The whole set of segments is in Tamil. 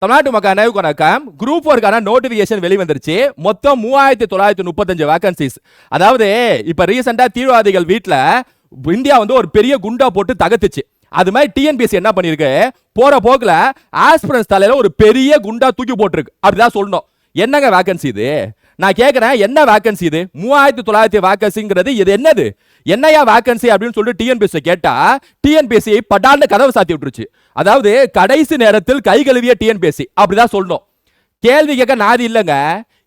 தமிழ்நாட்டு மக்கள் அனைவருக்கும் வணக்கம். குரூப் ஒர்க்கான நோட்டிபிகேஷன் வெளிவந்துருச்சு. மொத்தம் மூவாயிரத்தி தொள்ளாயிரத்தி முப்பத்தஞ்சு வேகன்சிஸ் அதாவது இப்ப ரீசெண்டா தீவிரவாதிகள் வீட்டில் இந்தியா வந்து ஒரு பெரிய குண்டா போட்டு தகத்துச்சு. அது மாதிரி டிஎன்பிஎஸ்சி என்ன பண்ணிருக்கு போற போக்குல ஆஸ்பிரன்ஸ் தலையில ஒரு பெரிய குண்டா தூக்கி போட்டிருக்கு. அப்படிதான் சொல்லணும். என்னங்க வேகன்சி இது? நான் கேட்குறேன் என்ன வேக்கன்சி இது? மூவாயிரத்தி தொள்ளாயிரத்தி வேக்கன்சிங்கிறது இது என்னது? என்னையா வேக்கன்சி அப்படின்னு சொல்லிட்டு டிஎன்பிஎஸ்சி கேட்டா டிஎன்பிஎஸ்சி பட்டான்னு கதவை சாத்தி விட்டுருச்சு. அதாவது கடைசி நேரத்தில் கை கழுவிய டிஎன்பிஎஸ்சி அப்படிதான் சொல்லணும். கேள்வி கேட்க நாதி இல்லைங்க.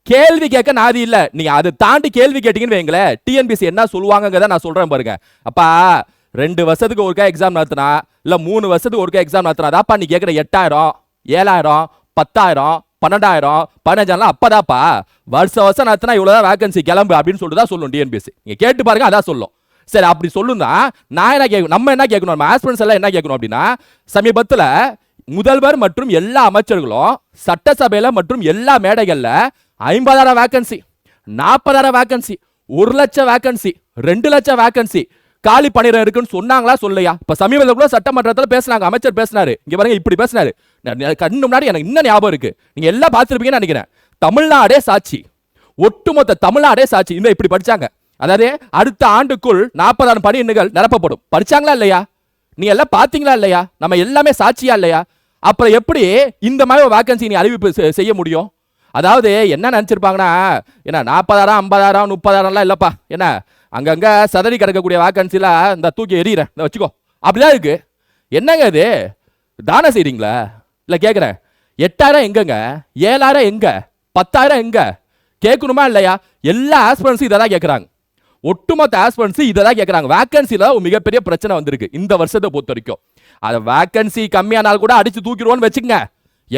கேள்வி கேட்க நாதி இல்ல. நீங்க அதை தாண்டி கேள்வி கேட்டீங்கன்னு வைங்களேன் டிஎன்பிஎஸ்சி என்ன சொல்லுவாங்கங்கிறத நான் சொல்றேன் பாருங்க. அப்பா ரெண்டு வருஷத்துக்கு ஒருக்கா எக்ஸாம் நடத்தினா இல்ல மூணு வருஷத்துக்கு ஒருக்கா எக்ஸாம் நடத்தினா அதாப்பா நீ கேட்குற எட்டாயிரம் ஏழாயிரம் பத்தாயிரம் பன்னெண்டாயிரம் பதினஞ்சாயிரம் அப்பதாப்பா வருஷ வருஷம் நடத்தினா இவ்வளோதான் வேகன்சி கிளம்பு அப்படின்னு சொல்லிட்டு தான் சொல்லும் டிஎன்பிஎஸ்சி நீங்கள் கேட்டு பாருங்க அதான் சொல்லும். சரி அப்படி சொல்லுன்னா நான் என்ன கேட்கணும் நம்ம என்ன கேட்கணும்? நம்ம ஆஸ்பிரன்ஸ் எல்லாம் என்ன கேட்கணும் அப்படின்னா சமீபத்தில் முதல்வர் மற்றும் எல்லா அமைச்சர்களும் சட்டசபையில் மற்றும் எல்லா மேடைகளில் ஐம்பதாயிரம் வேகன்சி நாற்பதாயிரம் வேகன்சி ஒரு லட்சம் வேகன்சி ரெண்டு லட்சம் வேகன்சி காலி பணியிடம் இருக்குன்னு சொன்னாங்களா? சொல்லையா இப்ப சமீபத்தில் கூட சட்டமன்றத்தில் பேசினாங்க. அமைச்சர் பேசினாரு. இங்க பாருங்க இப்படி பேசினாரு. கண்ணு முன்னாடி எனக்கு இன்னும் ஞாபகம் இருக்கு. நீங்க எல்லாம் பார்த்துருப்பீங்கன்னு நினைக்கிறேன். தமிழ்நாடே சாட்சி. ஒட்டுமொத்த தமிழ்நாடே சாட்சி. இந்த இப்படி படிச்சாங்க. அதாவது அடுத்த ஆண்டுக்குள் நாற்பதாயிரம் பணியிடங்கள் நிரப்பப்படும். படிச்சாங்களா இல்லையா? நீ எல்லாம் பார்த்தீங்களா இல்லையா? நம்ம எல்லாமே சாட்சியா இல்லையா? அப்புறம் எப்படி இந்த மாதிரி வேக்கன்சி வேகன்சி நீ அறிவிப்பு செய்ய முடியும்? அதாவது என்ன நினச்சிருப்பாங்கன்னா என்ன நாற்பதாயிரம் ஐம்பதாயிரம் முப்பதாயிரம்லாம் இல்லைப்பா. என்ன அங்கங்க சதறி கிடக்கக்கூடிய வேகன்சில இந்த தூக்கி எறிகிறேன் இந்த வச்சுக்கோ. அப்படிதான் இருக்கு. என்னங்க இது? தானம் செய்றீங்களா? இல்ல கேட்குறேன் எட்டாயிரம் எங்கங்க? ஏழாயிரம் எங்க? பத்தாயிரம் எங்க? கேட்கணுமா இல்லையா? எல்லா ஆஸ்பிரன்ஸும் இதை தான் கேட்குறாங்க ஒட்டுமொத்த ஆஸ்பிரன்ஸும் இதை தான் கேட்குறாங்க வேக்கன்சியில் மிகப்பெரிய பிரச்சனை வந்திருக்கு. இந்த வருஷத்தை பொறுத்த வரைக்கும் அதை வேக்கன்சி கம்மியானால் கூட அடிச்சு தூக்கிடுவோன்னு வச்சுக்கங்க.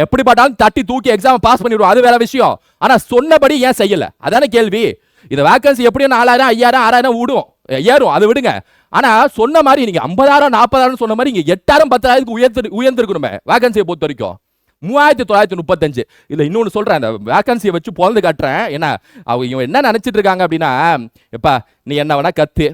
எப்படி பார்த்தாலும் தட்டி தூக்கி எக்ஸாம் பாஸ் பண்ணிடுவோம். அது வேற விஷயம். ஆனால் சொன்னபடி ஏன் செய்யல? அதானே கேள்வி. இந்த வேகன்சி எப்படியும் நாலாயிரம் ஐயாயிரம் ஆறாயிரம் விடும் ஏறும். அதை விடுங்க. ஆனால் சொன்ன மாதிரி நீங்கள் ஐம்பதாயிரம் நாற்பதாயிரம் சொன்ன மாதிரி இங்கே எட்டாயிரம் பத்தாயிரத்துக்கு உயர்த்து உயர்ந்திருக்கணுமே வேகன்சியை பொறுத்த வரைக்கும் மூவாயிரத்தி தொள்ளாயிரத்தி முப்பத்தஞ்சு. இல்லை இன்னொன்று சொல்கிறேன் அந்த வேகன்சியை வச்சு பிறந்து காட்டுறேன். ஏன்னா அவங்க இவன் என்ன நினச்சிட்டு இருக்காங்க அப்படின்னா எப்பா நீ என்ன வேணா கத்து.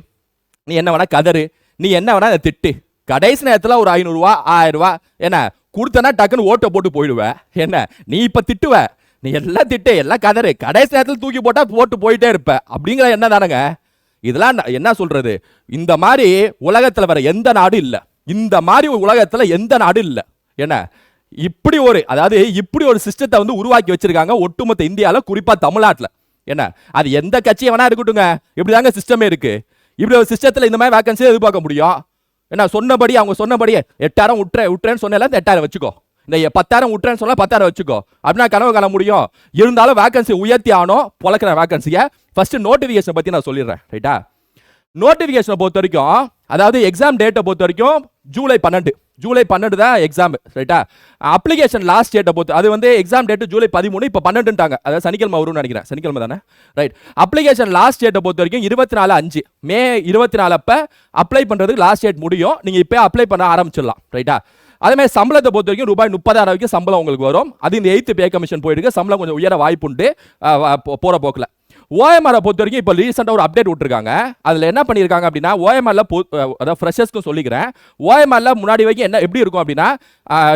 நீ என்ன வேணா கதறு. நீ என்ன வேணா அதை திட்டு. கடைசி நேரத்தில் ஒரு ஐநூறுரூவா ஆயிரரூவா என்ன கொடுத்தனா டக்குன்னு ஓட்டை போட்டு போயிடுவேன் என்ன நீ இப்போ திட்டுவ. நீ எல்லாம் திட்டு எல்லாம் கதறு. கடைசி நேரத்தில் தூக்கி போட்டால் போட்டு போயிட்டே இருப்ப. அப்படிங்கிற என்ன தானங்க? இதெல்லாம் என்ன சொல்கிறது இந்த மாதிரி உலகத்தில் வேற எந்த நாடும் இல்லை. இந்த மாதிரி உலகத்தில் எந்த நாடும் இல்லை. என்ன? இப்படி ஒரு அதாவது இப்படி ஒரு சிஸ்டத்தை வந்து உருவாக்கி வச்சிருக்காங்க ஒட்டுமொத்த இந்தியாவில் குறிப்பாக தமிழ்நாட்டில். என்ன? அது எந்த கட்சியை வேணா இருக்கட்டுங்க இப்படிதாங்க சிஸ்டமே இருக்கு. இப்படி ஒரு சிஸ்டத்தில் இந்த மாதிரி வேகன்சி எதிர்பார்க்க முடியும். என்ன? சொன்னபடி அவங்க சொன்னபடியே எட்டாயிரம் விட்டுறேன் விட்டுறேன்னு சொன்னால அந்த எட்டாயிரம் வச்சுக்கோ. இந்த பத்தாயிரம் விட்டுறேன்னு சொன்னால் பத்தாயிரம் வச்சுக்கோ. அப்படின்னா கனவு காண முடியும். இருந்தாலும் வேகன்சி உயர்த்தி ஆனோம் பொழக்கிற வேகன்சியை ஃபர்ஸ்ட் நோட்டிஃபிகேஷன் பத்தி நான் சொல்லிடுறேன். ரைட்டா நோட்டிஃபிகேஷனை பொறுத்த வரைக்கும் அதாவது எக்ஸாம் டேட்டை பொறுத்த வரைக்கும் ஜூலை பன்னெண்டு. ஜூலை பன்னெண்டு தான் எக்ஸாம் ரைட்டா அப்ளிகேஷன் லாஸ்ட் டேட்டை பொறுத்து அது வந்து எக்ஸாம் டேட்டு ஜூலை பதிமூணு இப்போ பன்னெண்டுட்டாங்க அதாவது சனிக்கிழமை வரும்னு நினைக்கிறேன். சனிக்கிழமை தானே? ரைட் அப்ளிகேஷன் லாஸ்ட் டேட்டை பொறுத்த வரைக்கும் இருபத்தி நாலு அஞ்சு. மே இருபத்தி நாலு அப்போ அப்ளை பண்ணுறதுக்கு லாஸ்ட் டேட் முடியும். நீங்கள் இப்போ அப்ளை பண்ண ஆரம்பிச்சிடலாம். ரைட்டா அதே மாதிரி சம்பளத்தை பொறுத்த வரைக்கும் ரூபாய் முப்பதாயிரம் வரைக்கும் சம்பளம் உங்களுக்கு வரும். அது இந்த எயித்து பே கமிஷன் போயிட்டு சம்பளம் கொஞ்சம் உயர வாய்ப்புண்டு போகிற போக்கில். ஓஎம்ஆரை பொறுத்த வரைக்கும் இப்போ ரீசெண்டாக ஒரு அப்டேட் விட்டுருக்காங்க. அதில் என்ன பண்ணியிருக்காங்க அப்படின்னா ஓஎம்ஆரில் அதாவது ஃப்ரெஷர்ஸ்க்கும் சொல்லிக்கிறேன். ஓஎம்ஆரில் முன்னாடி வரைக்கும் என்ன எப்படி இருக்கும் அப்படின்னா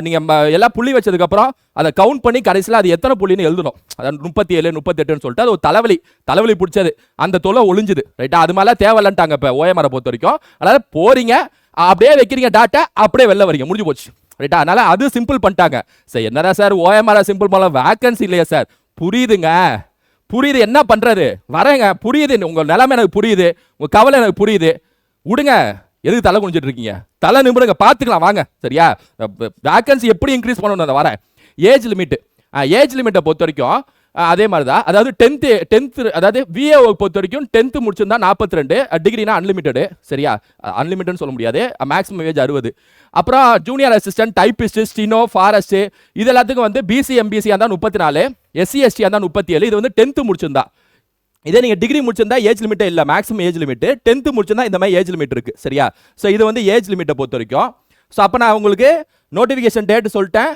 நீங்கள் எல்லாம் புள்ளி வச்சதுக்கப்புறம் அதை கவுண்ட் பண்ணி கடைசியில் அது எத்தனை புள்ளின்னு எழுதணும். அதாவது முப்பத்தி ஏழு முப்பத்தெட்டுன்னு சொல்லிட்டு அது ஒரு தலைவலி தலைவலி பிடிச்சது. அந்த தொலை ஒளிஞ்சுது. ரைட்டா அது மாதிரிலாம் தேவையில்லன்ட்டாங்க இப்போ ஓஎம்ஆரை பொறுத்த வரைக்கும். அதாவது போகிறீங்க அப்படியே வைக்கிறீங்க டாட்டா அப்படியே வெளில வரீங்க. முடிஞ்சு போச்சு. ரைட்டா அதனால அது சிம்பிள் பண்ணிட்டாங்க. சார் என்னடா சார் ஓஎம்ஆர் சிம்பிள் பண்ணல? வேக்கன்சி இல்லையா சார் புரியுதுங்க. புரியுது. என்ன பண்ணுறது வரேங்க. புரியுது. உங்கள் நிலைமை எனக்கு புரியுது. உங்கள் கவலை எனக்கு புரியுது. விடுங்க. எதுக்கு தலை குனிஞ்சிட்டு இருக்கீங்க? தலை நிமிடுங்க பார்த்துக்கலாம் வாங்க. சரியா? வேகன்சி எப்படி இன்க்ரீஸ் பண்ணணும்? அதை வரேன் ஏஜ் லிமிட் ஏஜ் லிமிட்டை பொறுத்த வரைக்கும் அதே மாதிரி தான் அதாவது டென்த்து டென்த்து அதாவது விஏஓ பொறுத்த வரைக்கும் டென்த்து முடிச்சிருந்தா நாற்பத்தி ரெண்டு டிகிரினா அன்லிமிட்டடு சரியா? அன்லிமிட்டட்னு சொல்ல முடியாது. மேக்ஸிமம் ஏஜ் அறுபது. அப்புறம் junior assistant typist steno forest இது எல்லாத்துக்கும் வந்து பிசி எம்பிசி இருந்தால் முப்பத்தி நாலு எஸ்சி எஸ்டி இருந்தால் முப்பத்தி ஏழு இது வந்து டென்த்து முடிச்சிருந்தா. இதே நீங்கள் டிகிரி முடிச்சிருந்தா ஏஜ் லிமிட்டே இல்லை மேக்ஸிமம் ஏஜ் லிமிட் டென்த்து முடிச்சிருந்தா இந்த மாதிரி ஏஜ் லிமிட் இருக்குது சரியா? ஸோ இது வந்து ஏஜ் லிமிட்டை பொறுத்த வரைக்கும். ஸோ அப்போ நான் உங்களுக்கு நோட்டிஃபிகேஷன் டேட் சொல்லிட்டேன்.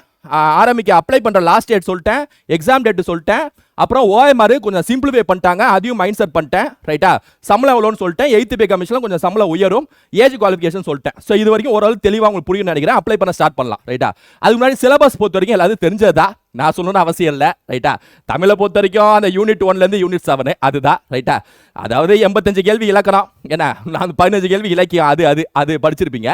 ஆரம்பிக்க அப்ளை பண்ணுற லாஸ்ட் டேட் சொல்லிட்டேன் எக்ஸாம் டேட் சொல்லிட்டேன் அப்புறம் ஓஎம்ஆர் கொஞ்சம் சிம்பிளிஃபை பண்ணிட்டாங்க அதையும் மைண்ட் செட் பண்ணிட்டேன் ரைட்டா சம்பளம் எவ்வளோன்னு சொல்லிட்டேன் எயித்து பே கமிஷனில் கொஞ்சம் சம்பளம் உயரும் ஏஜ் குவாலிஃபிகேஷன் சொல்லிட்டேன். ஸோ இது வரைக்கும் ஓரளவு தெளிவாக உங்களுக்கு புரியும் நினைக்கிறேன் அப்ளை பண்ண ஸ்டார்ட் பண்ணலாம் ரைட்டா அதுக்கு முன்னாடி சிலபஸ் பொறுத்த வரைக்கும் எல்லாரும் தெரிஞ்சதா? நான் சொல்லணும்னு அவசியம் இல்லை ரைட்டா தமிழை பொறுத்த வரைக்கும் அந்த யூனிட் ஒன்லேருந்து யூனிட் செவனு அதுதான் ரைட்டா அதாவது எண்பத்தஞ்சு கேள்வி இலக்கணம். என்ன? நான் பதினஞ்சு கேள்வி இலக்கியம் அது அது அது படிச்சிருப்பீங்க.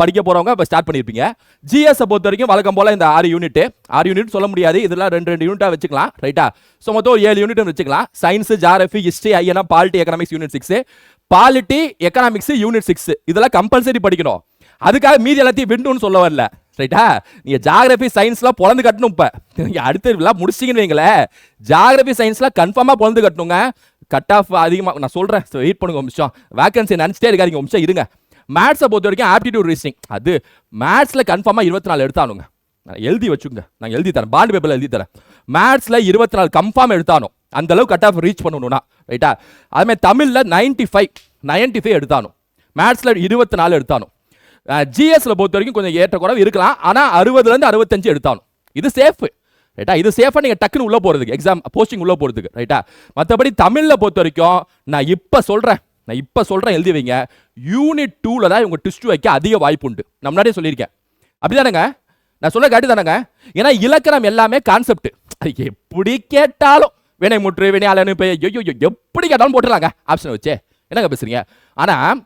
படிக்க போகிறவங்க இப்போ ஸ்டார்ட் பண்ணியிருப்பீங்க ஜிஎஸ்ஸை பொறுத்த வரைக்கும் வழக்கம் போல் இந்த ஆறு யூனிட்டு ஆறு யூனிட் சொல்ல முடியாது. இதெல்லாம் ரெண்டு ரெண்டு யூனிட்டாக வச்சுக்கலாம் ரைட்டா ஸோ மொத்தம் ஒரு ஏழு யூனிட்னு வச்சுக்கலாம். Science geography history ஐஎனா polity economics unit six polity economics unit six இதெல்லாம் கம்பல்சரி படிக்கணும். அதுக்காக மீதி எல்லாத்தையும் விண்டுன்னு சொல்ல வரல. ரைட்டா நீங்கள் ஜாகிரபி சயின்ஸ்லாம் பொழந்து கட்டணும் இப்போ. நீங்கள் அடுத்த எல்லாம் முடிச்சிங்கன்னு வைங்களேன் ஜாகிரபி சயின்ஸ்லாம் கன்ஃபார்மாக பொழந்து கட்டணுங்க. கட் ஆஃப் அதிகமாக நான் சொல்கிறேன் வெயிட் பண்ணுங்க ஒரு நிமிஷம். வேகன்சி நினச்சிட்டே இருக்காதீங்க ஒரு நிமிஷம் இருங்க. மேத்ஸை பொறுத்த வரைக்கும் ஆப்டிடியூட் ரீசனிங் அது மேத்ஸில் கன்ஃபார்மாக இருபத்தி நாலு எடுத்தானுங்க. நான் எழுதி வச்சுங்க நான் எழுதி தரேன். பாண்டு பேப்பரில் எழுதி தரேன். மேத்ஸில் இருபத்தி நாலு கன்ஃபார்ம் எடுத்தானோ அந்த அளவு கட் ஆஃப் ரீச் பண்ணணும்னா. ரைட்டா அதுமாதிரி தமிழில் நைன்டி ஃபைவ் நைன்டி ஃபைவ் எடுத்தானோ மேத்ஸில் இருபத்தி நாலு எடுத்தானோ ஜிஎஸ்ல பொறுத்த வரைக்கும் கொஞ்சம் ஏற்ற குறைவு இருக்கலாம். ஆனால் அறுபதுலேருந்து அறுபத்தஞ்சு எடுத்தாலும். இது சேஃப் ரைட்டா இது சேஃபாக நீங்கள் டக்குன்னு உள்ளே போகிறதுக்கு எக்ஸாம் போஸ்டிங் உள்ளே போகிறதுக்கு ரைட்டா மற்றபடி தமிழில் பொறுத்த வரைக்கும் நான் இப்போ சொல்கிறேன் நான் இப்போ சொல்கிறேன் எழுதி வைங்க. யூனிட் டூவில் தான் இவங்க டிஸ்ட் வைக்க அதிக வாய்ப்பு உண்டு. நான் முன்னாடியே சொல்லியிருக்கேன். அப்படிதானேங்க? நான் சொல்ல காட்டி தானேங்க? ஏன்னா இலக்கணம் எல்லாமே கான்செப்ட் அது எப்படி கேட்டாலும் வினை முற்று வினையாளனு இப்போ ஐயோ எப்படி கேட்டாலும் போட்டுடலாங்க. ஆப்ஷனை வச்சே. என்னங்க பேசுகிறீங்க ஆனால்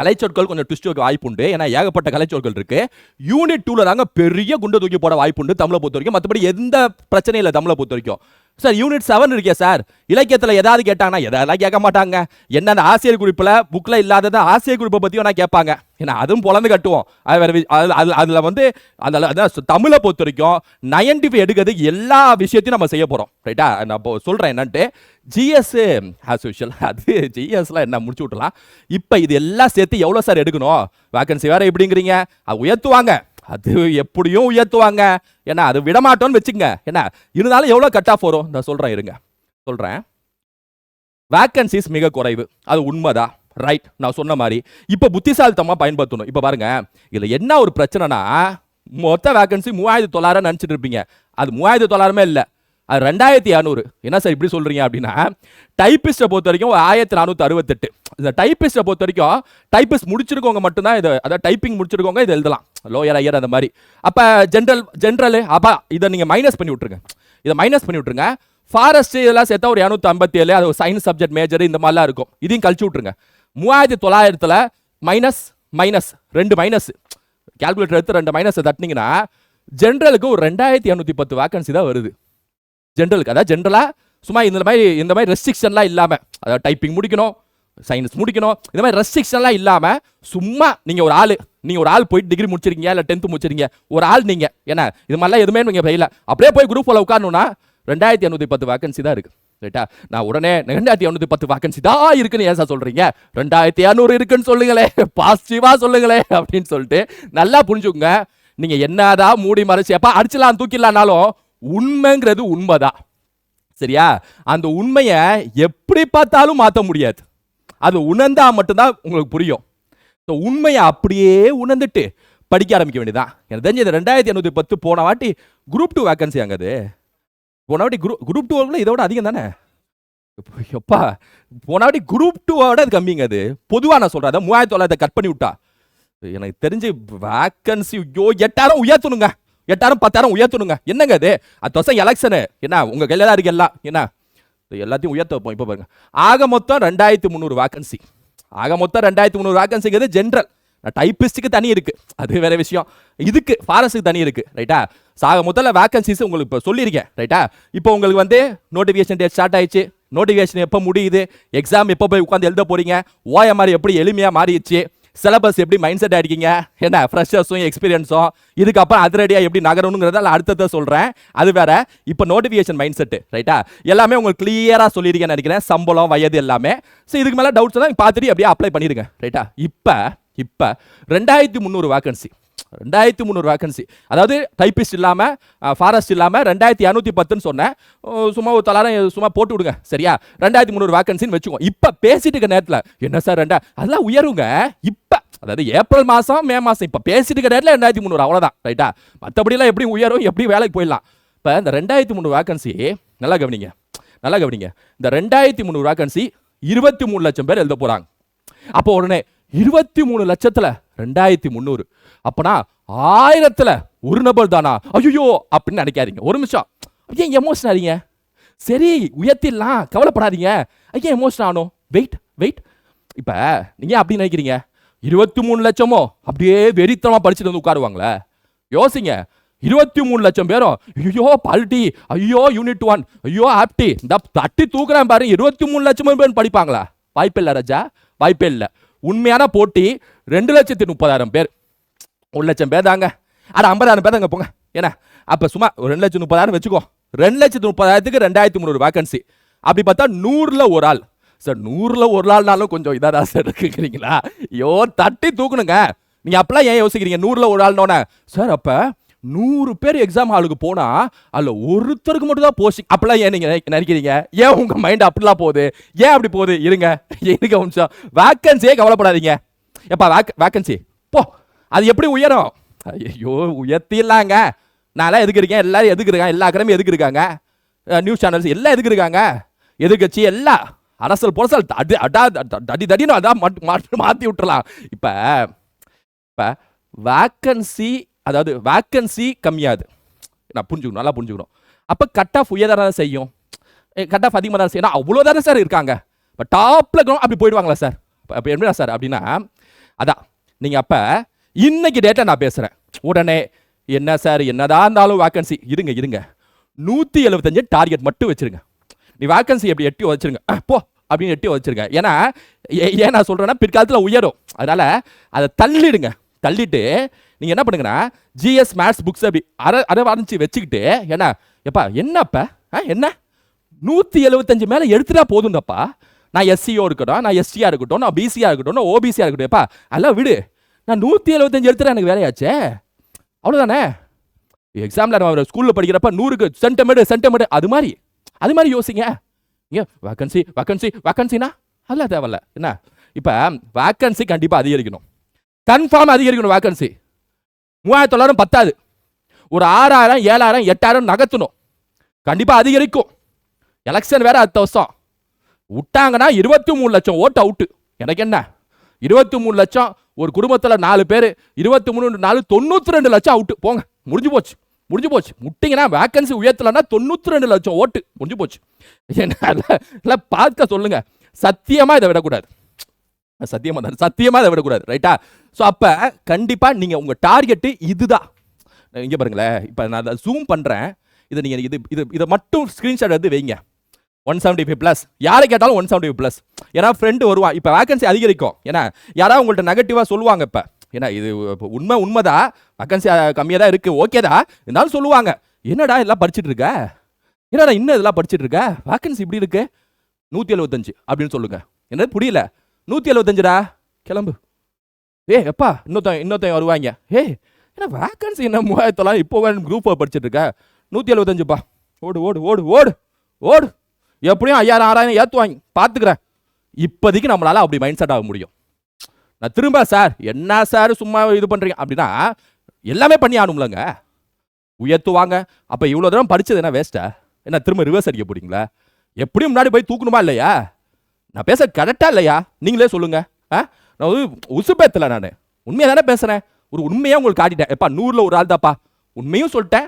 கலைச்சொற்கள் கொஞ்சம் ட்விஸ்ட் வைக்க வாய்ப்பு உண்டு. ஏன்னா ஏகப்பட்ட கலைச்சொற்கள் இருக்கு. யூனிட் டூவில் தாங்க பெரிய குண்டை தூக்கி போட வாய்ப்பு உண்டு தமிழை பொறுத்த வரைக்கும். மற்றபடி எந்த பிரச்சனையும் இல்லை தமிழை பொறுத்த வரைக்கும். சார் யூனிட் செவன் இருக்கே சார். இலக்கியத்தில் ஏதாவது கேட்டாங்கன்னா எதாவது கேட்க மாட்டாங்க? என்ன அந்த ஆசிரியர் குறிப்பில் புக்கில் இல்லாததை ஆசிரியர் குறிப்பை பற்றி வேணா கேட்பாங்க. ஏன்னா அதுவும் பொழந்து கட்டுவோம். அது வேற அதில் வந்து அதில் அதான் தமிழை பொறுத்த வரைக்கும் நைன்டி ஃபைவ் எடுக்கிறது எல்லா விஷயத்தையும் நம்ம செய்ய போகிறோம் ரைட்டா நான் இப்போ சொல்கிறேன் என்னன்ட்டு. ஜிஎஸ் ஆஸ் யூஷுவல் அது ஜிஎஸ்லாம் என்ன முடிச்சு விட்டலாம் இப்போ இது எல்லாம் சேர்த்து எவ்வளோ சார் எடுக்கணும்? வேக்கன்சி வேறு எப்படிங்கிறீங்க? அது உயர்த்துவாங்க. அது எப்படியும் உயர்த்துவாங்க. ஏன்னா அது விடமாட்டோன்னு வச்சுங்க என்ன இருந்தாலும் எவ்வளோ கட் ஆஃப் வரும்? நான் சொல்கிறேன் இருங்க. சொல்கிறேன் வேக்கன்சிஸ் மிக குறைவு. அது உண்மைதான். ரைட் நான் சொன்ன மாதிரி. இப்போ புத்திசாலித்தமாக பயன்படுத்தணும். இப்போ பாருங்க. இதில் என்ன ஒரு பிரச்சனைனா மொத்த வேக்கன்சி மூவாயிரத்தி தொள்ளாயிரம் நினச்சிட்டு இருப்பீங்க. அது மூவாயிரத்தி தொள்ளாயிரமே இல்லை. அது ரெண்டாயிரத்தி இரநூறு என்ன சார் இப்படி சொல்கிறீங்க அப்படின்னா டைப்பிஸ்ட்டை பொறுத்த வரைக்கும் ஆயிரத்தி நானூற்றி அறுபத்தெட்டு. இந்த டைப்பிஸ்ட்டை பொறுத்த வரைக்கும் டைப்பிஸ்ட் முடிச்சிருக்கவங்க மட்டும்தான் இது அதாவது டைப்பிங் முடிச்சிருக்கவங்க இது எழுதலாம். லோயர் ஐயர் அந்த மாதிரி. அப்போ ஜென்ரல் ஜென்ரலு அப்பா இதை நீங்கள் மைனஸ் பண்ணி விட்ருங்க இதை மைனஸ் பண்ணி விட்ருங்க ஃபாரஸ்ட் இதெல்லாம் சேர்த்தா ஒரு இரநூத்தி ஐம்பத்தி ஏழு அது சயின்ஸ் சப்ஜெக்ட் மேஜர் இந்த மாதிரிலாம் இருக்கும். இதையும் கழிச்சு விட்ருங்க மூவாயிரத்தி தொள்ளாயிரத்தில் மைனஸ் மைனஸ் ரெண்டு மைனஸ் கால்குலேட்டர் எடுத்து ரெண்டு மைனஸ் தட்டினீங்கன்னா ஜென்ரலுக்கு ஒரு ரெண்டாயிரத்தி இரநூத்தி பத்து வேக்கன்சி தான் வருது. ஜென்ரலுக்கு அதாவது ஜென்ரலாக சும்மா இந்த மாதிரி இந்த மாதிரி ரெஸ்ட்ரிக்ஷன்லாம் இல்லாமல் அதாவது டைப்பிங் முடிக்கணும் சயின்ஸ் முடிக்கணும் இந்த மாதிரி ரெஸ்ட்ரிக்ஷன்லாம் இல்லாமல் சும்மா நீங்கள் ஒரு ஆள் நீங்கள் ஒரு ஆள் போயிட்டு டிகிரி முடிச்சிருக்கீங்க இல்லை டென்த்து முடிச்சிருக்கீங்க ஒரு ஆள் நீங்கள் என்ன இது மாதிரிலாம் எதுவுமே நீங்கள் பயில அப்படியே போய் குரூப் ஃபோல உட்காரணும்னா ரெண்டாயிரத்தி இரநூத்தி பத்து வேகன்சி தான் இருக்குது ரைட்டா நான் உடனே ரெண்டாயிரத்தி இரநூத்தி பத்து வேகன்சி தான் இருக்குன்னு ஏன் சார் சொல்கிறீங்க ரெண்டாயிரத்தி இரநூறு இருக்குன்னு சொல்லுங்களேன். பாசிட்டிவாக சொல்லுங்களேன் அப்படின்னு சொல்லிட்டு நல்லா புரிஞ்சுக்கோங்க. நீங்கள் என்னதான் மூடி மறைச்சி எப்பா அடிச்சலாம் தூக்கிடலான்னாலும் உண்மைங்கிறது உண்மைதான். சரியா? அந்த உண்மையை எப்படி பார்த்தாலும் மாற்ற முடியாது. அது உணர்ந்தா மட்டும்தான் உங்களுக்கு புரியும். ஸோ உண்மையை அப்படியே உணர்ந்துட்டு படிக்க ஆரம்பிக்க வேண்டியதான் எனக்கு தெரிஞ்சு இந்த ரெண்டாயிரத்தி எண்ணூற்றி பத்து போன வாட்டி குரூப் டூ வேக்கன்சி அங்கே அது. போன வாட்டி குரூப் குரூப் டூ இதை விட அதிகம் தானே? எப்பா போன வாட்டி குரூப் டூவோட அது கம்மிங்க அது. பொதுவாக நான் சொல்கிறேன் அதை மூவாயிரத்தி தொள்ளாயிரத்தை கட் பண்ணி விட்டா. எனக்கு தெரிஞ்சு வேக்கன்சி ஐயோ எட்டாயிரம் உயர்த்தணுங்க. எட்டாயிரம் பத்தாயிரம் உயர்த்தணுங்க. என்னங்க அது அது வருஷம் எலெக்ஷனு என்ன உங்கள் கையில் தான் இருக்கு எல்லாம்? என்ன? எல்லாத்தையும் உயர்த்த வைப்போம். இப்போ பாருங்க. ஆக மொத்தம் ரெண்டாயிரத்தி முந்நூறு வேக்கன்சி ஆக மொத்தம் ரெண்டாயிரத்தி முந்நூறு வேக்கன்சிங்கிறது ஜென்ரல் டைப்பிஸ்ட்டுக்கு தனி இருக்கு. அது வேற விஷயம். இதுக்கு ஃபாரஸ்ட்டுக்கு தனி இருக்கு. ரைட்டா சாக முதல்ல வேக்கன்சிஸ் உங்களுக்கு இப்போ சொல்லியிருக்கேன். ரைட்டா இப்போ உங்களுக்கு வந்து நோட்டிஃபிகேஷன் டேட் ஸ்டார்ட் ஆயிடுச்சு. நோட்டிஃபிகேஷன் எப்போ முடியுது? எக்ஸாம் எப்போ போய் உட்காந்து எழுத போறீங்க? ஓஎம்ஆர் எப்படி எளிமையாக மாறிடுச்சு? சிலபஸ் எப்படி மைண்ட் செட் ஆகிருக்கீங்க என்ன ஃப்ரெஷர்ஸும் எக்ஸ்பீரியன்ஸும் இதுக்கப்புறம் அதிரடியாக எப்படி நகரணுங்கிறத அடுத்ததை சொல்கிறேன் அது வேற இப்போ நோட்டிஃபிகேஷன் மைண்ட் செட்டு ரைட்டா எல்லாமே உங்களுக்கு கிளியராக சொல்லியிருக்கேன்னு நினைக்கிறேன். சம்பளம் வயது எல்லாமே. ஸோ இதுக்கு மேலே டவுட்ஸ் எல்லாம் பார்த்துட்டு அப்படியே அப்ளை பண்ணிடுங்க ரைட்டா இப்போ இப்போ ரெண்டாயிரத்தி முந்நூறு வேக்கன்சி ரெண்டாயிரத்தி முந்நூறு வேகன்சி அதாவது டைப்பிஸ்ட் இல்லாமல் ஃபாரஸ்ட் இல்லாமல் ரெண்டாயிரத்தி இரநூத்தி பத்துன்னு சொன்னேன். சும்மா ஒரு தலாரம் சும்மா போட்டு விடுங்க. சரியா? ரெண்டாயிரத்தி முந்நூறு வேகன்சின்னு வச்சுக்கோம் இப்போ பேசிட்டு இருக்க நேரத்தில் என்ன சார் ரெண்டா அதெல்லாம் உயருங்க. இப்போ அதாவது ஏப்ரல் மாதம் மே மாதம் இப்போ பேசிட்டு இருக்க நேரத்தில் ரெண்டாயிரத்தி முந்நூறு அவ்வளோதான் ரைட்டா மற்றபடிலாம் எப்படி உயரும் எப்படி வேலைக்கு போயிடலாம்? இப்போ இந்த ரெண்டாயிரத்தி முந்நூறு வேகன்சி நல்லா கவனிங்க. நல்லா கவனிங்க. இந்த ரெண்டாயிரத்தி முந்நூறு வேகன்சி இருபத்தி மூணு லட்சம் பேர் எழுத போகிறாங்க அப்போ உடனே இருபத்தி மூணு லட்சத்தில் ரெண்டாயிரத்தி முந்நூறு. அப்பனா ஆயிரத்தில் ஒரு நபர் தானா? ஐயோ அப்படின்னு நினைக்காதீங்க. ஒரு நிமிஷம். ஏன் எமோஷன் ஆறீங்க சரி உயர்த்திடலாம். கவலைப்படாதீங்க. ஐயா எமோஷன் ஆனோம் வெயிட் வெயிட் இப்போ நீங்கள் அப்படி நினைக்கிறீங்க? இருபத்தி மூணு லட்சமோ? அப்படியே வெறித்தனமாக படிச்சுட்டு வந்து உட்காருவாங்களே. யோசிங்க. இருபத்தி மூணு லட்சம் பேரும் ஐயோ பல்டி. ஐயோ யூனிட் ஒன் ஐயோ ஆப்டி. இந்த தட்டி தூக்குறேன் பாரு. இருபத்தி மூணு லட்சம் பேர் படிப்பாங்களா? வாய்ப்பில்லை ராஜா. வாய்ப்பே இல்லை உண்மையான போட்டி ரெண்டு லட்சத்தி முப்பதாயிரம் பேர். ஒரு லட்சம் பேர் தாங்க. அட ஐம்பதாயிரம் பேர் தாங்க போங்க. என்ன அப்போ சும்மா ஒரு ரெண்டு லட்சம் முப்பதாயிரம் வச்சுக்கோ. ரெண்டு லட்சத்து முப்பதாயிரத்துக்கு ரெண்டாயிரத்தி முந்நூறு வேகன்சி அப்படி பார்த்தா நூறில் ஒரு ஆள். சார் நூறில் ஒரு ஆள்னாலும் கொஞ்சம் இதாக தான் சார் இருக்குங்கிறீங்களா? ஐயோ தட்டி தூக்கணுங்க. நீங்கள் அப்பெல்லாம் ஏன் யோசிக்கிறீங்க? நூறில் ஒரு ஆள்னோட சார் அப்போ நூறு பேர் எக்ஸாம் ஹாலுக்கு போனா அதில் ஒருத்தருக்கு மட்டும் தான் போஸ்டிங் அப்படிலாம் ஏன் நீங்கள் நினைக்கிறீங்க? ஏன் உங்கள் மைண்ட் அப்படிலாம் போகுது? ஏன் அப்படி போகுது? இருங்க. இருங்க ஒரு நிமிஷம் வேக்கன்சியே கவலைப்படாதீங்க. எப்பா வேக் வேக்கன்சி போ. அது எப்படி உயரும்? ஐயோ உயர்த்திடலாங்க. நான்லாம் எதுக்கு இருக்கேன்? எல்லாரும் எதுக்கு இருக்காங்க? எல்லா அக்கறமே எதுக்கு இருக்காங்க? நியூஸ் சேனல்ஸ் எல்லாம் எதுக்கு இருக்காங்க? எதிர்கட்சி எல்லாம். அரசல் புரசல் அடி அடா தடி தடின்னு அதான் மாற்றி மாற்றி விட்டுறலாம். இப்போ இப்போ வேக்கன்சி அதாவது வேக்கன்சி கம்மியாது. நான் புரிஞ்சுக்கணும் நல்லா புரிஞ்சுக்கணும். அப்போ கட் ஆஃப் உயர்தானே செய்யும்? கட் ஆஃப் அதிகமாக தான் செய்யணும் அவ்வளோ தானே சார் இருக்காங்க. இப்போ டாப்பில் இருக்கணும் அப்படி போயிடுவாங்களா சார் அப்போ என்ன சார் அப்படின்னா அதான் நீங்கள் அப்போ இன்னைக்கு டேட்டா நான் பேசுகிறேன் உடனே என்ன சார் என்னதான் இருந்தாலும் வேக்கன்சி இருங்க இருங்க. நூற்றி எழுபத்தஞ்சு டார்கெட் மட்டும் வச்சிருங்க. நீ வேக்கன்சி எப்படி எட்டி வச்சுருங்க போ அப்படின்னு எட்டி வச்சுருங்க ஏன்னா ஏ- ஏன் நான் சொல்கிறேன்னா பிற்காலத்தில் உயரும். அதனால் அதை தள்ளிடுங்க. தள்ளிட்டு நீங்கள் என்ன பண்ணுங்கன்னா ஜிஎஸ் மேத்ஸ் புக்ஸ் அப்படி அரை அரை வரைஞ்சி வச்சுக்கிட்டு என்ன எப்பா என்னப்பா? ஆ என்ன? நூற்றி எழுபத்தஞ்சு மேலே எடுத்துட்டா போதும்டப்பா நான் எஸ்சிஓ இருக்கட்டும் நான் எஸ்டியாக இருக்கட்டும் நான் பிசியாக இருக்கட்டும் நான் ஓபிசியாக இருக்கட்டும் எப்பா அதெல்லாம் விடு. நான் நூற்றி எழுபத்தஞ்சு எடுத்துட்டா எனக்கு வேலையாச்சே. அவ்வளோதானே எக்ஸாமில் நம்ம ஸ்கூலில் படிக்கிறப்ப நூறுக்கு சென்டமேடு சென்டமேடு அது மாதிரி. அது மாதிரி யோசிங்க. ஏன் வேக்கன்சி வேக்கன்சி வேக்கன்சினா அதெல்லாம் தேவையில்ல. என்ன? இப்போ வேக்கன்சி கண்டிப்பாக அதிகரிக்கணும். கன்ஃபார்ம் அதிகரிக்கணும் வேக்கன்சி மூவாயிரத்தி தொள்ளாயிரம் பத்தாது. ஒரு ஆறாயிரம் ஏழாயிரம் எட்டாயிரம் நகர்த்தணும். கண்டிப்பாக அதிகரிக்கும். எலெக்ஷன் வேற அடுத்த வருஷம். விட்டாங்கன்னா இருபத்தி மூணு லட்சம் ஓட்டு அவுட்டு எனக்கு என்ன? இருபத்தி மூணு லட்சம் ஒரு குடும்பத்தில் நாலு பேர் இருபத்தி மூணு நாலு தொண்ணூற்றி ரெண்டு லட்சம் அவுட்டு போங்க. முடிஞ்சு போச்சு. முடிஞ்சு போச்சு. முட்டிங்கன்னா வேக்கன்சி உயர்த்தலைன்னா தொண்ணூற்றி ரெண்டு லட்சம் ஓட்டு. முடிஞ்சு போச்சு. என்ன? இல்லை பார்க்க சொல்லுங்கள் சத்தியமாக இதை விடக்கூடாது. சத்தியமாக தான் சத்தியமாக இதை விடக்கூடாது ரைட்டா ஸோ அப்போ கண்டிப்பாக நீங்கள் உங்கள் டார்கெட்டு இதுதான். இங்கே பாருங்களேன் இப்போ நான் அதை ஜூம் பண்ணுறேன் இதை நீங்கள் இது இது இதை மட்டும் ஸ்க்ரீன்ஷாட் எடுத்து வைங்க. ஒன் செவன்ட்டி ஃபைவ் ப்ளஸ் யாரை கேட்டாலும் ஒன் செவன்ட்டி ஃபைவ் ப்ளஸ் ஏன்னா ஃப்ரெண்டு வருவான் இப்போ வேகன்சி அதிகரிக்கும். ஏன்னா யாராவது உங்கள்கிட்ட நெகட்டிவாக சொல்லுவாங்க இப்போ. ஏன்னா இது உண்மை உண்மைதான் வேகன்சி கம்மியாக தான் இருக்குது ஓகே தான் இருந்தாலும் சொல்லுவாங்க. என்னடா இதெல்லாம் படிச்சுட்டு இருக்க? என்னடா இன்னும் இதெல்லாம் படிச்சுட்டு இருக்க? வேகன்சி இப்படி இருக்கு? நூற்றி எழுபத்தஞ்சு அப்படின்னு சொல்லுங்கள் என்னது புரியல? நூற்றி எழுபத்தஞ்சுடா கிளம்பு. ஏ எப்பா இன்னொருத்தன் இன்னொருத்தன் வருவாங்க. ஏ என்ன வேக்கன்சி என்ன மூவாயிரத்தி தொள்ளாயிரம் இப்போ குரூப் படிச்சுட்டு இருக்க? நூற்றி எழுபத்தஞ்சுப்பா ஓடு ஓடு ஓடு ஓடு ஓடு. எப்படியும் ஐயாயிரம் ஆறாயிரம் ஏற்றுவாங்க பார்த்துக்கிறேன் இப்போதைக்கு நம்மளால் அப்படி மைண்ட் செட் ஆக முடியும். நான் திரும்ப சார் என்ன சார் சும்மா இது பண்ணுறீங்க அப்படின்னா எல்லாமே பண்ணி ஆகணும்லங்க. உயர்த்துவாங்க அப்போ இவ்வளோ தூரம் படித்தது என்ன வேஸ்ட்டா என்ன திரும்ப ரிவர்ஸ் அடிக்க போறீங்களா? எப்படியும் முன்னாடி போய் தூக்கணுமா இல்லையா? நான் பேச கரெக்டா இல்லையா? நீங்களே சொல்லுங்க. ஆ? நான் ஒரு உசுப்பேத்தல நான். உண்மையாக தானே பேசுகிறேன் ஒரு உண்மையாக உங்களுக்கு காட்டிட்டேன். எப்பா நூறில் ஒரு ஆள் தாப்பா உண்மையும் சொல்லிட்டேன்.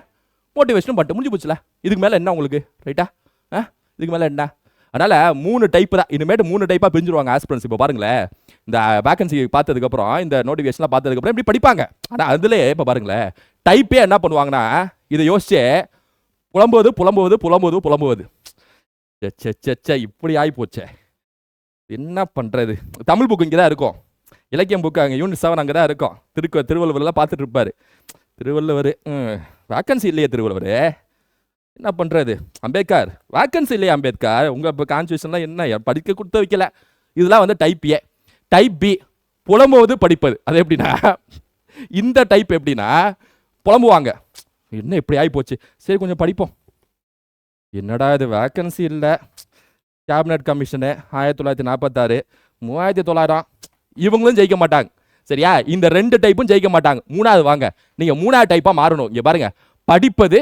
மோட்டிவேஷனும் பட்டு முடிஞ்சு போச்சுல இதுக்கு மேலே என்ன உங்களுக்கு? ரைட்டா ஆ? இதுக்கு மேலே என்ன? அதனால் மூணு டைப் தான் இனிமேட்டு மூணு டைப்பாக பிரிஞ்சிருவாங்க ஆஸ்பிரன்ஸ் இப்போ பாருங்களேன். இந்த வேகன்சி பார்த்ததுக்கப்புறம் இந்த நோட்டிஃபிகேஷன்லாம் பார்த்ததுக்கப்புறம் இப்படி படிப்பாங்க. ஆனால் அதுலேயே இப்போ பாருங்களேன். டைப்பே என்ன பண்ணுவாங்கன்னா இதை யோசிச்சு புலம்புவது புலம்புவது புலம்புவது புலம்புவது. ச்சே, சே சே ச்சே இப்படி ஆகி போச்சே என்ன பண்ணுறது தமிழ் புக்கு இங்கே தான் இருக்கும். இலக்கியம் புக்கு அங்கே யூனிட் செவன் அங்கே தான் இருக்கும். திருக்கு திருவள்ளுவர்லாம் பார்த்துட்டு இருப்பார் திருவள்ளுவர் வேக்கன்சி இல்லையே திருவள்ளுவர். என்ன பண்ணுறது அம்பேத்கர் வேக்கன்சி இல்லையே அம்பேத்கர். உங்கள் இப்போ கான்ஸ்டியூஷன்லாம் என்ன? படிக்க கொடுத்து வைக்கல. இதெல்லாம் வந்து டைப் ஏ டைப் பி புலம்புவது படிப்பது. அது எப்படின்னா இந்த டைப் எப்படின்னா புலம்புவாங்க. என்ன இப்படி ஆகி போச்சு சரி கொஞ்சம் படிப்போம். என்னடா இது வேக்கன்சி இல்லை? கேபினட் கமிஷனு ஆயிரத்தி தொள்ளாயிரத்தி நாற்பத்தாறு. மூவாயிரத்தி தொள்ளாயிரம். இவங்களும் ஜெயிக்க மாட்டாங்க. சரியா? இந்த ரெண்டு டைப்பும் ஜெயிக்க மாட்டாங்க. மூணாவது வாங்க. நீங்கள் மூணாவது டைப்பாக மாறணும். இங்கே பாருங்க. படிப்பது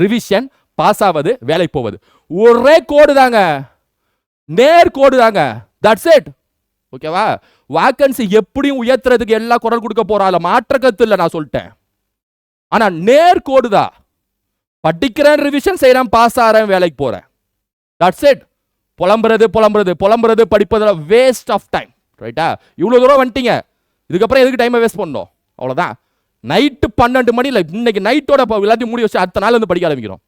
ரிவிஷன் பாஸ் ஆவது வேலைக்கு போவது. ஒரே கோடு தாங்க. நேர் கோடு தாங்க. தட்ஸ் இட் ஓகேவா வேக்கன்சி எப்படியும் உயர்த்துறதுக்கு எல்லா குரல் கொடுக்க போறாள் மாற்ற கருத்து இல்லை நான் சொல்லிட்டேன். ஆனா நேர் கோடு தான். படிக்கிறேன் ரிவிஷன் செய்கிறேன் பாஸ் ஆகிறேன் வேலைக்கு போறேன். தட்ஸ் இட் புலம்புறது புலம்புறது புலம்புறது படிப்பதில் வேஸ்ட் ஆஃப் டைம் ரைட்டா இவ்வளோ தூரம் வந்துட்டீங்க. இதுக்கப்புறம் எதுக்கு டைமை வேஸ்ட் பண்ணணும்? அவ்வளோதான் நைட்டு பன்னெண்டு மணியில் இன்னைக்கு நைட்டோட இப்போ எல்லாத்தையும் மூடி வச்சு அடுத்த நாள் வந்து படிக்க ஆரம்பிக்கிறோம்.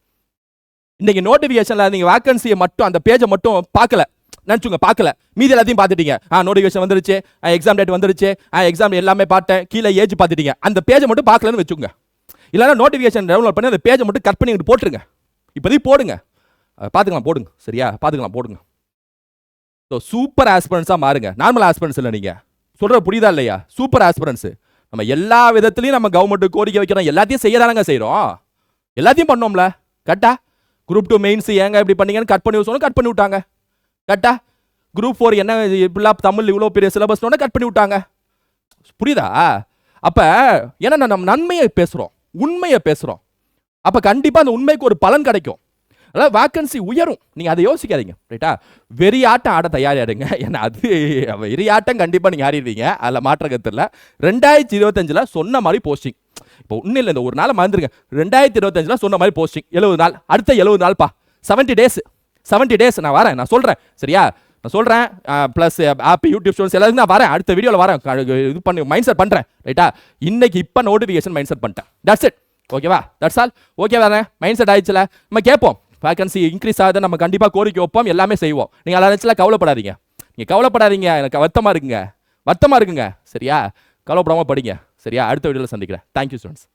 இன்னைக்கு நோட்டிஃபிகேஷனில் நீங்கள் வேக்கன்சியை மட்டும் அந்த பேஜை மட்டும் பார்க்கல. நினச்சுங்க பார்க்கல. மீதி எல்லாத்தையும் பார்த்துட்டீங்க. ஆ நோட்டிஃபிகேஷன் வந்துருச்சு. எக்ஸாம் டேட் வந்துருச்சு. ஆ எக்ஸாம் எல்லாமே பார்த்தேன். கீழே ஏஜ் பார்த்துட்டீங்க. அந்த பேஜை மட்டும் பார்க்கலன்னு வச்சுங்க இல்லைன்னா நோட்டிஃபிகேஷன் டவுன்லோட் பண்ணி அந்த பேஜை மட்டும் கட் பண்ணி போட்டுருங்க. இப்போதைக்கு போடுங்க. பார்த்துக்கலாம் போடுங்க. சரியா? பார்த்துக்கலாம் போடுங்க. ஸோ சூப்பர் ஆஸ்பிரன்ஸாக மாறுங்க. நார்மல் ஆஸ்பிரன்ஸ் இல்லை நீங்கள் சொல்கிற புரியுதா இல்லையா? சூப்பர் ஆஸ்பிரன்ஸு நம்ம எல்லா விதத்துலையும் நம்ம கவர்மெண்ட்டு கோரிக்கை வைக்கிறோம். எல்லாத்தையும் செய்யதானங்க செய்கிறோம் எல்லாத்தையும் பண்ணோம்ல. கரெக்டா? குரூப் டூ மெயின்ஸ் ஏங்க இப்படி பண்ணீங்கன்னு கட் பண்ணி சொன்னால் கட் பண்ணி விட்டாங்க. கரெக்டா? குரூப் ஃபோர் என்ன இப்படிலாம் தமிழ் இவ்வளோ பெரிய சிலபஸ்னோட கட் பண்ணி விட்டாங்க. புரியுதா? அப்போ ஏன்னா நம்ம நன்மையை பேசுகிறோம் உண்மையை பேசுகிறோம் அப்போ கண்டிப்பாக அந்த உண்மைக்கு ஒரு பலன் கிடைக்கும். அதாவது வேக்கன்சி உயரும். நீங்கள் அதை யோசிக்காதீங்க. ரைட்டா வெறி ஆட்டம் ஆட தயாராடுங்க ஏன்னா அது வெறி ஆட்டம் கண்டிப்பாக நீங்கள் ஆடிடுவீங்க அதில் மாற்றகத்தில் ரெண்டாயிரத்தி இருபத்தஞ்சில் சொன்ன மாதிரி போஸ்டிங் இப்போ ஒன்றும் இல்லை இந்த ஒரு நாள் மறந்துருங்க. ரெண்டாயிரத்தி இருபத்தஞ்சில் சொன்ன மாதிரி போஸ்டிங் எழுபது நாள். அடுத்த எழுபது நாள்ப்பா. செவன்ட்டி டேஸ் செவன்ட்டி டேஸ் நான் வரேன். நான் சொல்கிறேன் சரியா? நான் சொல்கிறேன் ப்ளஸ் ஆப் யூடியூப் ஸ்டோன்ஸ் எல்லாத்துக்கும் நான் வரேன். அடுத்த வீடியோவில் வரேன். இது பண்ணி மைண்ட் செட் பண்ணுறேன் ரைட்டா இன்னைக்கு இப்போ நோட்டிஃபிகேஷன் மைண்ட் செட் பண்ணிட்டேன் தட்ஸ் இட் ஓகேவா தட்ஸ் ஆல் ஓகே தானே மைண்ட் செட் ஆயிடுச்சுல? நம்ம கேட்போம். வேகன்சி இன்க்ரீஸ் ஆகுது நம்ம கண்டிப்பாக கோரிக்கை வைப்போம். எல்லாமே செய்வோம். நீங்கள் அதை நினச்சில கவலைப்படாதீங்க. நீங்கள் கவலைப்படாதீங்க. எனக்கு வருத்தமாக இருக்குங்க. வருத்தமாக இருக்குங்க. சரியா? கவலைப்படாமல் படிங்க. சரியா? அடுத்த வீடியோவில் சந்திக்கிறேன். Thank you students